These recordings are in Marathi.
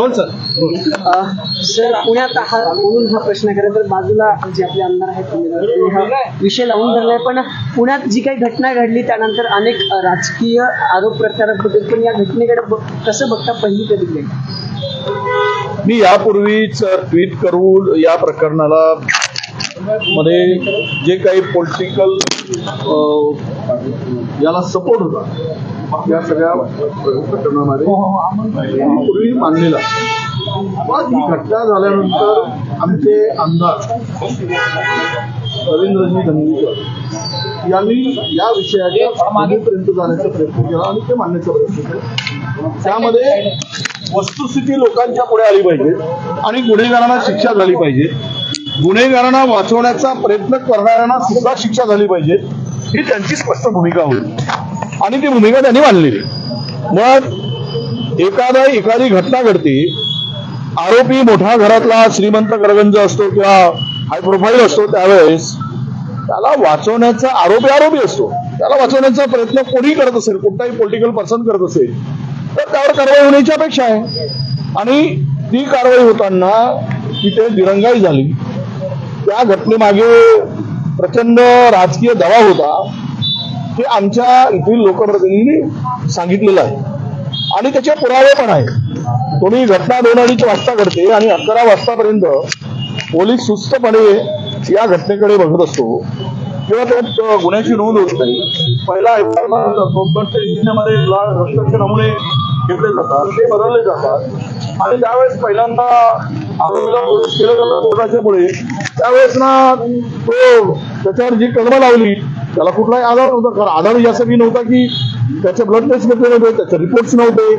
Role sir. अ, सर पुण्यात हा म्हणून हा प्रश्न करा तर बाजूला जे आपले आमदार आहेत हा विषय लावून धरलाय. पण पुण्यात जी काही घटना घडली त्यानंतर अनेक राजकीय आरोप प्रत्यारोप होते पण या घटनेकडे कसं बघता पहिली कधी मी यापूर्वीच ट्विट करून या प्रकरणाला मध्ये जे काही पॉलिटिकल याला सपोर्ट होता. या सगळ्या प्रकरणामध्ये पूर्वी मानलेला ही घटना झाल्यानंतर आमचे आमदार रवींद्रजी धनगीकर यांनी या विषयाच्या मागेपर्यंत जाण्याचा प्रयत्न केला आणि ते मांडण्याचा प्रयत्न केला. त्यामध्ये वस्तुस्थिती लोकांच्या पुढे आली पाहिजे आणि गुन्हेगारांना शिक्षा झाली पाहिजे. गुन्हेगारांना वाचवण्याचा प्रयत्न करणाऱ्यांना सुद्धा शिक्षा झाली पाहिजे. ही त्यांची स्पष्ट भूमिका होती. आणि ती भूमिका त्यांनी मांडलेली मग एखादा एखादी घटना घडते आरोपी मोठ्या घरातला श्रीमंत गरगंज असतो किंवा हाय प्रोफाईल असतो त्यावेळेस त्याला वाचवण्याचा आरोपी आरोपी असतो. त्याला वाचवण्याचा प्रयत्न कोणी करत असेल कोणताही पॉलिटिकल पर्सन करत असेल तर त्यावर कारवाई होण्याची अपेक्षा आहे. आणि ती कारवाई होताना तिथे दिरंगाई झाली. त्या घटनेमागे प्रचंड राजकीय दबाव होता. हे आमच्या इथील लोकप्रतिनिधींनी सांगितलेलं आहे. आणि त्याचे पुरावे पण आहे तुम्ही घटना दोन अडीच वाजता घडते आणि अकरा वाजतापर्यंत पोलीस सुस्तपणे या घटनेकडे बघत असतो. किंवा त्यात गुन्ह्याची नोंद होत नाही. पहिला मध्ये रक्ताचे नमुने घेतले जातात. ते बदलले जातात. आणि त्यावेळेस पहिल्यांदा आरोपीला केलं जातं कोर्टाच्या पुढे त्यावेळेस ना तो त्याच्यावर जी कलमं लावली त्याला कुठलाही आधार नव्हता. कारण आधार यासाठी नव्हता की त्याचे ब्लड टेस्ट घेतले नव्हते त्याचे रिपोर्ट्स नव्हते.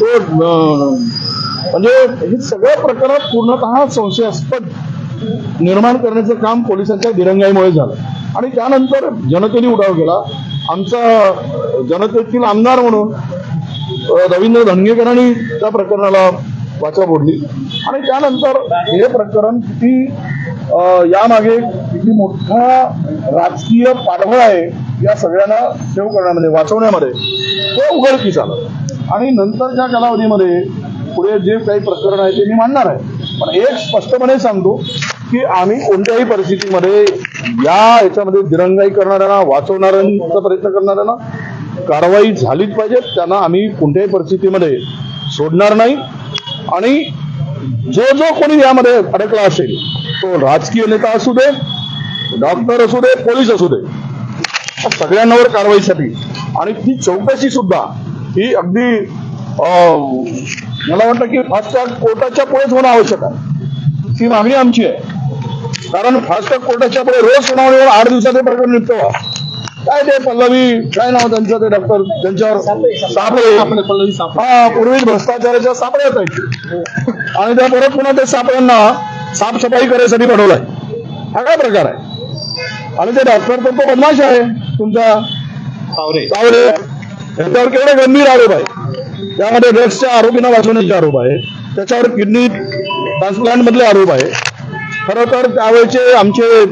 तो अं, म्हणजे हे सगळ्या प्रकारात पूर्णतः संशयास्पद निर्माण करण्याचं काम पोलिसांच्या दिरंगाईमुळे झालं. आणि त्यानंतर जनतेने उठाव केला. आमचा जनतेतील आमदार म्हणून रवींद्र धनगेकरांनी त्या प्रकरणाला वाचा फोडली. आणि त्यानंतर हे प्रकरण किती यामागे किती मोठा राजकीय पाठबळ आहे या सगळ्यांना सेव करण्यामध्ये वाचवण्यामध्ये. तो उघडकीस आला. आणि नंतरच्या कालावधीमध्ये पुढे जे काही प्रकरण आहे ते मी मांडणार आहे. पण एक स्पष्टपणे सांगतो की आम्ही कोणत्याही परिस्थितीमध्ये या याच्यामध्ये दिरंगाई करणाऱ्यांना वाचवणाऱ्यांचा प्रयत्न करणाऱ्यांना कारवाई झालीच पाहिजे. त्यांना आम्ही कोणत्याही परिस्थितीमध्ये सोडणार नाही. आणि जो जो कोणी यामध्ये अडकला असेल तो राजकीय नेता असू दे डॉक्टर असू दे पोलीस असू दे सगळ्यांवर कारवाईसाठी आणि ती चौकशी सुद्धा ही अगदी अं, मला वाटतं की फास्ट ट्रॅक कोर्टाच्या पुढेच होणं आवश्यक आहे. ती मागणी आमची आहे. कारण फास्ट ट्रॅक कोर्टाच्या पुढे रोज सुनावणीवर आठ दिवसात हे प्रकरण निघतो काय ते पल्लवी काय नाव त्यांचं ते डॉक्टर त्यांच्यावर सापळे. पल्लवी हा पूर्वी भ्रष्टाचाराच्या सापळ्या असायची आणि त्या परत पुन्हा ते सापळ्यांना साफसफाई करायसाठी पाठवलाय हा काय प्रकार आहे? आणि ते डॉक्टर तर तो बदमाश आहे तुमचा. सावरे. याच्यावर केवढे गंभीर आरोप आहे. त्यामध्ये ड्रग्सच्या आरोपींना वाचवण्याचे आरोप आहे. त्याच्यावर किडनी ट्रान्सप्लांट मधले आरोप आहे. खरं तर त्यावेळेचे आमचे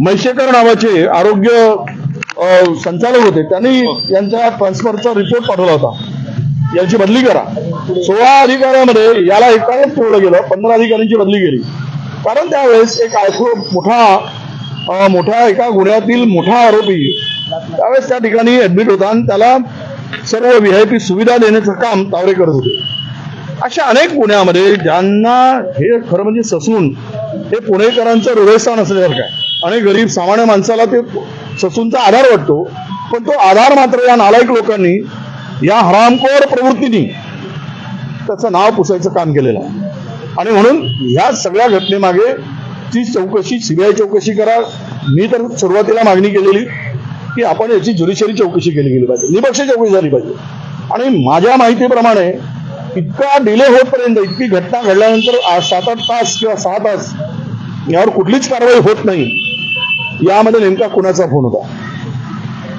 म्हैसेकर नावाचे आरोग्य संचालक होते. त्यांनी यांच्या ट्रान्सफरचा रिपोर्ट पाठवला होता. यांची बदली करा. सोळा अधिकाऱ्यामध्ये याला एकानेच ठेवलं गेलं. पंधरा अधिकाऱ्यांची बदली केली. कारण त्यावेळेस एक ऐकू मोठा मोठ्या एका गुन्ह्यातील मोठा आरोपी त्यावेळेस त्या ठिकाणी ऍडमिट होता आणि त्याला सर्व व्ही आय पी सुविधा देण्याचं काम तावरे करत होते. अशा अनेक पुण्यामध्ये ज्यांना हे खरं म्हणजे ससून हे पुणेकरांचं हृदयस्थान असल्यासारखं आहे. आणि गरीब सामान्य माणसाला ते ससूनचा आधार वाटतो पण तो आधार मात्र या नालायक लोकांनी या हरामखोर प्रवृत्तीने त्याचं नाव पुसायचं काम केलेलं आहे. आणि म्हणून ह्या सगळ्या घटनेमागे ती चौकशी सीबीआय चौकशी करा. मी तर सुरुवातीला मागणी केलेली की आपण याची ज्युडिशरी चौकशी केली गेली पाहिजे. निपक्ष चौकशी झाली पाहिजे. आणि माझ्या माहितीप्रमाणे इतका डिले होतपर्यंत इतकी घटना घडल्यानंतर आज सात आठ तास किंवा सहा तास यावर कुठलीच कारवाई होत नाही. यामध्ये नेमका कुणाचा फोन होता?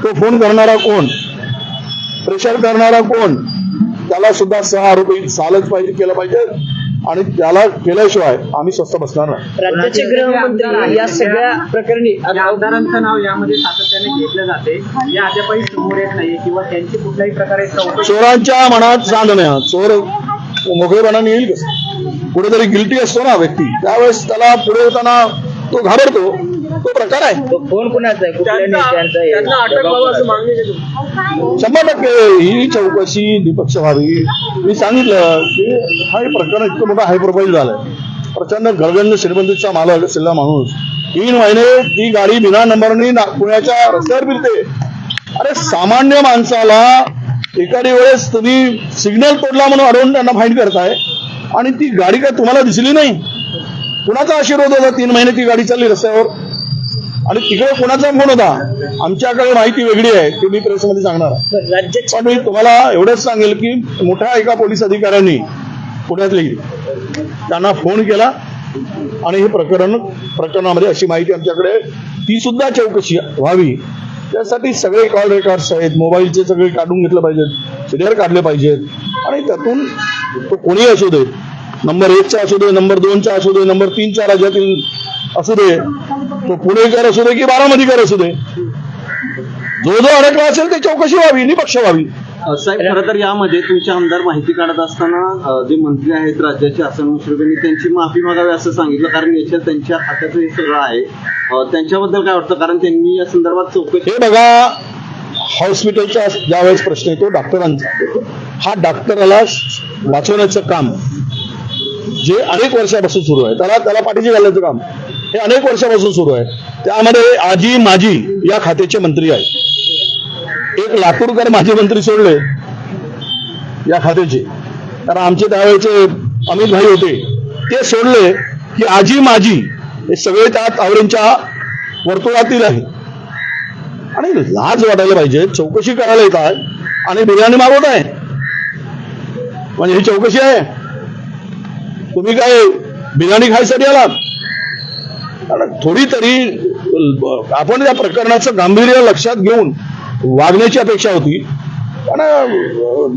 तो फोन करणारा कोण? प्रेशर करणारा कोण? त्याला सुद्धा सह आरोपी चालच पाहिजे केलं पाहिजे. आणि त्याला केल्याशिवाय आम्ही स्वस्त बसणार नाही. राज्याचे गृहमंत्री या सगळ्या प्रकरणी या आमदारांचं नाव यामध्ये सातत्याने घेतलं जाते. या अद्यापही समोर येत नाही किंवा त्यांची कुठल्याही प्रकारे चोरांच्या मनात चांदण्या चोर मोकळेपणाने येईल कसं? कुठेतरी गिल्टी असतो ना व्यक्ती. त्यावेळेस त्याला पुढे होताना तो घाबरतो. तो प्रकार आहे. तो फोन कुणाचा आहे? कुठल्या नेत्यांचा आहे? शंभर टक्के ही चौकशी निपक्ष व्हावी मी सांगितलं की हा हे प्रकरण इतकं मोठं हाय प्रोफाईल झालंय. प्रचंड गरगंज श्रीमंतीचा मालक असलेला माणूस. तीन महिने ती गाडी बिना नंबरनी ना- पुण्याच्या रस्त्यावर फिरते. अरे सामान्य माणसाला एखादी वेळेस तुम्ही सिग्नल तोडला म्हणून अडवून त्यांना फाईन करताय. आणि ती गाडी काय तुम्हाला दिसली नाही? कुणाचा आशीर्वाद होता तीन महिने ती गाडी चालली रस्त्यावर? आणि तिकडे कोणाचा फोन होता? आमच्याकडे माहिती वेगळी आहे. ती मी प्रेसमध्ये सांगणार. पण मी तुम्हाला एवढंच सांगेल की मोठ्या एका पोलीस अधिकाऱ्यांनी पुण्यातली त्यांना फोन केला आणि हे प्रकरण प्रकरणामध्ये अशी माहिती आमच्याकडे. ती सुद्धा चौकशी व्हावी. त्यासाठी सगळे कॉल रेकॉर्ड्स आहेत. मोबाईलचे सगळे काढून घेतले पाहिजेत. सिनियर काढले पाहिजेत. आणि त्यातून तो कोणीही असू दे. नंबर एकचा असू दे नंबर दोनचा असू दे नंबर तीनच्या राज्यातील असू दे. तो पुणेकर असू दे की बारामतीकर असू दे जो जो अडकला असेल ते चौकशी व्हावी निपक्ष व्हावी. साहेब खरं तर यामध्ये तुमचे आमदार माहिती काढत असताना अ, जे मंत्री आहेत राज्याचे हसन मुश्रीफ यांनी त्यांची माफी मागावी असं सांगितलं. कारण याच्यात त्यांच्या खात्याचं हे सगळं आहे. अ, त्यांच्याबद्दल काय वाटतं? कारण त्यांनी या संदर्भात चौकशी हे बघा हॉस्पिटलचा ज्यावेळेस प्रश्न येतो डॉक्टरांचा हा डॉक्टराला वाचवण्याचं काम जे अनेक वर्षापासून सुरू आहे. त्याला त्याला पाठीशी घालण्याचं काम. हे अनेक वर्षापासून सुरू आहे. त्यामध्ये आजी माजी या खात्याचे मंत्री आहेत. एक लातूरकर माजी मंत्री सोडले या खात्याचे. कारण आमचे त्यावेळेचे अमित भाई होते ते सोडले की आजी माजी हे सगळे त्या तावरेंच्या वर्तुळातील आहे आणि लाज वाटायला पाहिजे चौकशी करायला येत आहे आणि बिर्याणी मागवत आहे. म्हणजे ही चौकशी आहे. तुम्ही काय बिर्याणी खायसाठी आलात? कारण थोडी तरी आपण या प्रकरणाचं गांभीर्य लक्षात घेऊन वागण्याची अपेक्षा होती. पण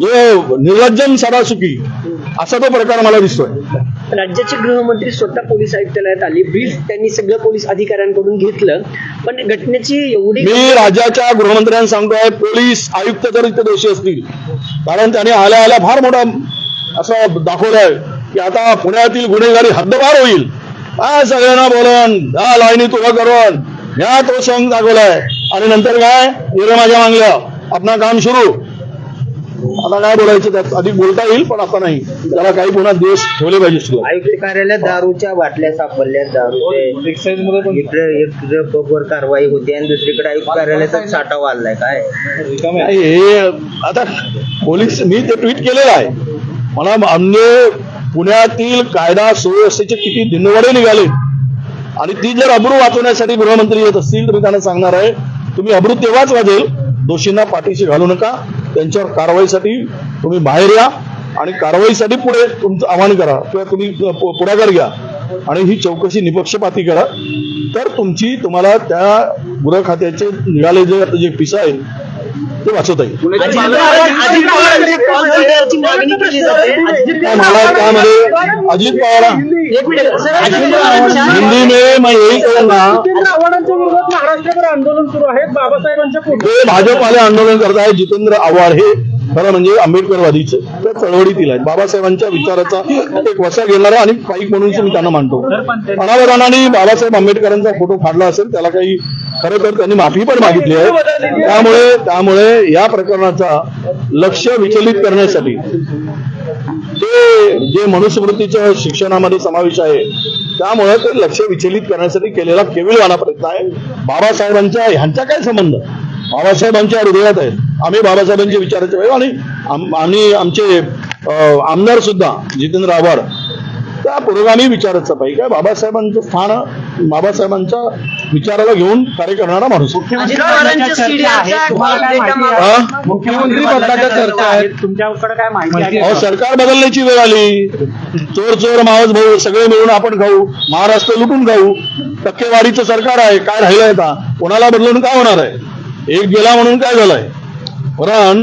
जो निर्लज्जम सरासुकी असा तो प्रकार मला दिसतोय. राज्याचे गृहमंत्री स्वतः पोलीस आयुक्तालयात आली. ब्रीफ त्यांनी सगळं पोलीस अधिकाऱ्यांकडून घेतलं. पण घटनेची एवढी मी राज्याच्या गृहमंत्र्यांना सांगतोय पोलीस आयुक्त जर इथे दोषी असतील. कारण त्याने आल्या आल्या फार मोठा असं दाखवलंय की आता पुण्यातील गुन्हेगारी हद्दपार होईल. काय सगळ्यांना बोलून दहा लाईनी तुला करून ह्या तो सॉंग दाखवलाय. आणि नंतर काय? गेलं माझ्या मागल्या आपला काम सुरू. आता काय बोलायचं त्यात? अधिक बोलता येईल पण आता नाही. त्याला काही पुन्हा दिवस ठेवले पाहिजे सुरू आयुक्त कार्यालयात दारूच्या बाटल्या सापडल्या. दारूचे इकडे कारवाई होती. आणि दुसरीकडे आयुक्त कार्यालयाचा साठा वाढलाय. काय? हे आता पोलीस मी ते ट्विट केलेलं आहे. मला म्हणजे पुण्यातील कायदा सुव्यवस्थेचे किती दिनवडे निघाले? आणि ती जर अब्रू वाचवण्यासाठी गृहमंत्री येत असतील तर मी त्यांना सांगणार आहे तुम्ही अब्रू तेव्हाच वाजेल दोषींना पाठीशी घालू नका त्यांच्यावर कारवाईसाठी तुम्ही बाहेर या आणि कारवाईसाठी पुढे तुमचं आवाहन करा किंवा तुम्ही पुढाकार घ्या आणि ही चौकशी निपक्षपाती करा. तर तुमची तुम्हाला त्या गृह खात्याचे निघाले जे जे पिसा आहे ते वाचवता येईल. काय मला त्यामध्ये अजित पवार हिंदी में मैं यही कहूंगा आव्हाडांच्या विरोधात महाराष्ट्रभर आंदोलन सुरू आहे. बाबासाहेबांच्या ते भाजपाले आंदोलन करत आहे जितेंद्र आव्हाड हे खरं म्हणजे आंबेडकरवादीचे. त्या चळवळीतील आहेत. बाबासाहेबांच्या विचाराचा एक वसा घेणारा आणि पाईक म्हणून मी त्यांना मानतो. अनावधानाने बाबासाहेब आंबेडकरांचा फोटो फाडला असेल त्याला काही खरं तर त्यांनी माफी पण मागितली आहे. त्यामुळे त्यामुळे या प्रकरणाचा लक्ष विचलित करण्यासाठी ते जे मनुस्मृतीच्या शिक्षणामध्ये समावेश आहे त्यामुळे ते लक्ष विचलित करण्यासाठी केलेला केविलवाना प्रयत्न आहे. बाबासाहेबांच्या ह्यांचा काय संबंध? बाबासाहेबांच्या हृदयात आहेत. आम्ही बाबासाहेबांचे विचाराचे आणि आम्ही आणि आमचे आमदार सुद्धा जितेंद्र आव्हाड त्या पुरोगामी विचाराचं पाहिजे. काय बाबासाहेबांचं स्थान बाबासाहेबांच्या विचाराला घेऊन कार्य करणारा माणूस. हा? मुख्यमंत्री पदाच्या चर्चा आहेत तुमच्याकडे काय माहिती अहो सरकार बदलण्याची वेळ आली. चोर चोर मावस भाऊ सगळे मिळून आपण खाऊ. महाराष्ट्र लुटून खाऊ. टक्केवारीचं सरकार आहे. काय राहिलंय आता? कोणाला बदलून काय होणार आहे? एक गेला म्हणून काय झालंय? पण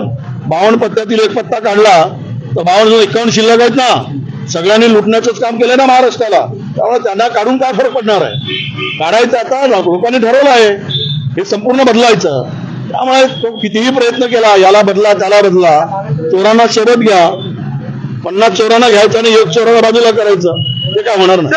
बावन्न पत्त्यातील एक पत्ता काढला. तर बावन्न जो एकावन्न शिल्लक आहेत ना सगळ्यांनी लुटण्याचंच काम केलं ना महाराष्ट्राला. त्यामुळे त्यांना काढून काय फरक पडणार आहे? काढायचं आता लोकांनी ठरवलं आहे. हे संपूर्ण बदलायचं. त्यामुळे तो कितीही प्रयत्न केला याला बदला त्याला बदला. चोरांना शोधत घ्या. पन्नास चोरांना घ्यायचं आणि एक चोराला बाजूला करायचं. ते काय होणार नाही.